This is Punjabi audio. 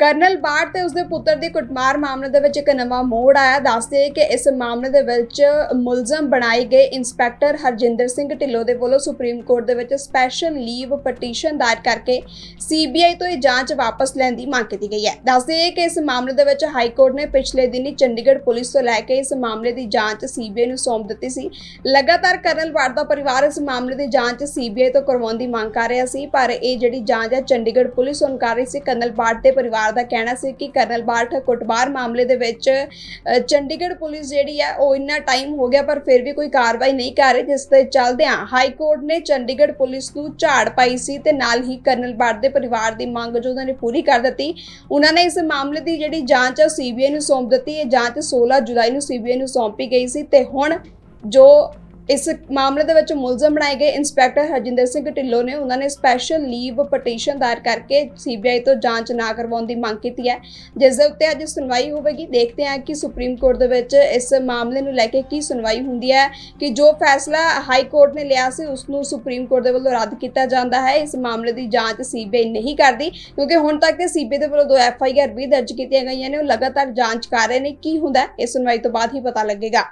ਕਰਨਲ ਬਾਟ ਤੇ ਉਸਦੇ ਪੁੱਤਰ ਦੀ ਕੁੱਟਮਾਰ ਮਾਮਲੇ ਦੇ ਵਿੱਚ ਇੱਕ ਨਵਾਂ ਮੋੜ ਆਇਆ। ਦੱਸਦੇ ਕਿ ਇਸ ਮਾਮਲੇ ਦੇ ਵਿੱਚ ਮੁਲਜ਼ਮ ਬਣਾਏ ਗਏ ਇੰਸਪੈਕਟਰ ਹਰਜਿੰਦਰ ਸਿੰਘ ਢਿੱਲੋਂ ਦੇ ਵੱਲੋਂ ਸੁਪਰੀਮ ਕੋਰਟ ਦੇ ਵਿੱਚ ਸਪੈਸ਼ਲ ਲੀਵ ਪਟੀਸ਼ਨ ਦਾਇਰ ਕਰਕੇ ਸੀਬੀਆਈ ਤੋਂ ਇਹ ਜਾਂਚ ਵਾਪਸ ਲੈਣ ਦੀ ਮੰਗ ਕੀਤੀ ਗਈ ਹੈ। ਦੱਸਦੇ ਕਿ ਇਸ ਮਾਮਲੇ ਦੇ ਵਿੱਚ ਹਾਈ ਕੋਰਟ ਨੇ ਪਿਛਲੇ ਦਿਨੀ ਚੰਡੀਗੜ੍ਹ ਪੁਲਿਸ ਤੋਂ ਲੈ ਕੇ ਇਸ ਮਾਮਲੇ ਦੀ ਜਾਂਚ ਸੀਬੀਆਈ ਨੂੰ ਸੌਂਪ ਦਿੱਤੀ ਸੀ। ਲਗਾਤਾਰ ਕਰਨਲ ਬਾਟ ਦਾ ਪਰਿਵਾਰ ਇਸ ਮਾਮਲੇ ਦੀ ਜਾਂਚ ਸੀਬੀਆਈ ਤੋਂ ਕਰਵਾਉਣ ਦੀ ਮੰਗ ਕਰ ਰਿਹਾ ਸੀ, ਪਰ ਇਹ ਜਿਹੜੀ ਜਾਂਚ ਹੈ ਚੰਡੀਗੜ੍ਹ ਪੁਲਿਸ ਹੁਣ ਕਰ ਰਹੀ ਸੀ। ਕਰਨਲ ਬਾਟ ਦੇ ਪਰਿਵਾਰ ਦਾ ਕਹਿਣਾ ਸੀ ਕਿ ਕਰਨਲ ਬਾੜ ਕੁੱਟਮਾਰ ਮਾਮਲੇ ਦੇ ਵਿੱਚ ਚੰਡੀਗੜ੍ਹ ਪੁਲਿਸ ਜਿਹੜੀ ਹੈ ਉਹ ਇੰਨਾ ਟਾਈਮ ਹੋ ਗਿਆ ਪਰ ਫਿਰ ਵੀ ਕੋਈ ਕਾਰਵਾਈ ਨਹੀਂ ਕਰ ਰਹੀ, ਜਿਸ ਦੇ ਚੱਲਦਿਆਂ ਹਾਈ ਕੋਰਟ ਨੇ ਚੰਡੀਗੜ੍ਹ ਪੁਲਿਸ ਨੂੰ ਝਾੜ ਪਾਈ ਸੀ ਤੇ ਨਾਲ ਹੀ ਕਰਨਲ ਬਾਠ ਦੇ ਪਰਿਵਾਰ ਦੀ ਮੰਗ ਜੋ ਉਹਨਾਂ ਨੇ ਪੂਰੀ ਕਰ ਦਿੱਤੀ। ਉਹਨਾਂ ਨੇ ਇਸ ਮਾਮਲੇ ਦੀ ਜਿਹੜੀ ਜਾਂਚ ਹੈ ਸੀਬੀਆਈ ਨੂੰ ਸੌਂਪ ਦਿੱਤੀ। ਇਹ ਜਾਂਚ 16 ਜੁਲਾਈ ਨੂੰ ਸੀਬੀਆਈ ਨੂੰ ਸੌਂਪੀ ਗਈ ਸੀ ਤੇ ਹੁਣ ਜੋ ਇਸ ਮਾਮਲੇ ਦੇ ਵਿੱਚ ਮੁਲਜ਼ਮ ਬਣਾਏ ਗਏ ਇੰਸਪੈਕਟਰ ਹਰਜਿੰਦਰ ਸਿੰਘ ਢਿੱਲੋਂ ਨੇ ਉਹਨਾਂ ਨੇ ਸਪੈਸ਼ਲ ਲੀਵ ਪਟੀਸ਼ਨ ਦਾਇਰ ਕਰਕੇ ਸੀਬੀਆਈ ਤੋਂ ਜਾਂਚ ਨਾ ਕਰਵਾਉਣ ਦੀ ਮੰਗ ਕੀਤੀ ਹੈ। ਜਿਸ ਦੇ ਉੱਤੇ ਅੱਜ ਸੁਣਵਾਈ ਹੋਵੇਗੀ। ਦੇਖਦੇ ਹਾਂ ਕਿ ਸੁਪਰੀਮ ਕੋਰਟ ਦੇ ਵਿੱਚ ਇਸ ਮਾਮਲੇ ਨੂੰ ਲੈ ਕੇ ਕੀ ਸੁਣਵਾਈ ਹੁੰਦੀ ਹੈ ਕਿ ਜੋ ਫੈਸਲਾ ਹਾਈ ਕੋਰਟ ਨੇ ਲਿਆ ਸੀ ਉਸ ਨੂੰ ਸੁਪਰੀਮ ਕੋਰਟ ਦੇ ਵੱਲੋਂ ਰੱਦ ਕੀਤਾ ਜਾਂਦਾ ਹੈ। ਇਸ ਮਾਮਲੇ ਦੀ ਜਾਂਚ ਸੀਬੀਆਈ ਨਹੀਂ ਕਰਦੀ, ਕਿਉਂਕਿ ਹੁਣ ਤੱਕ ਤੇ ਸੀਬੀਆਈ ਦੇ ਵੱਲੋਂ ਦੋ ਐਫ ਆਈ ਆਰ ਵੀ ਦਰਜ ਕੀਤੀਆਂ ਗਈਆਂ ਨੇ, ਉਹ ਲਗਾਤਾਰ ਜਾਂਚ ਕਰ ਰਹੇ ਨੇ। ਕੀ ਹੁੰਦਾ ਇਹ ਸੁਣਵਾਈ ਤੋਂ ਬਾਅਦ ਹੀ ਪਤਾ ਲੱਗੇਗਾ।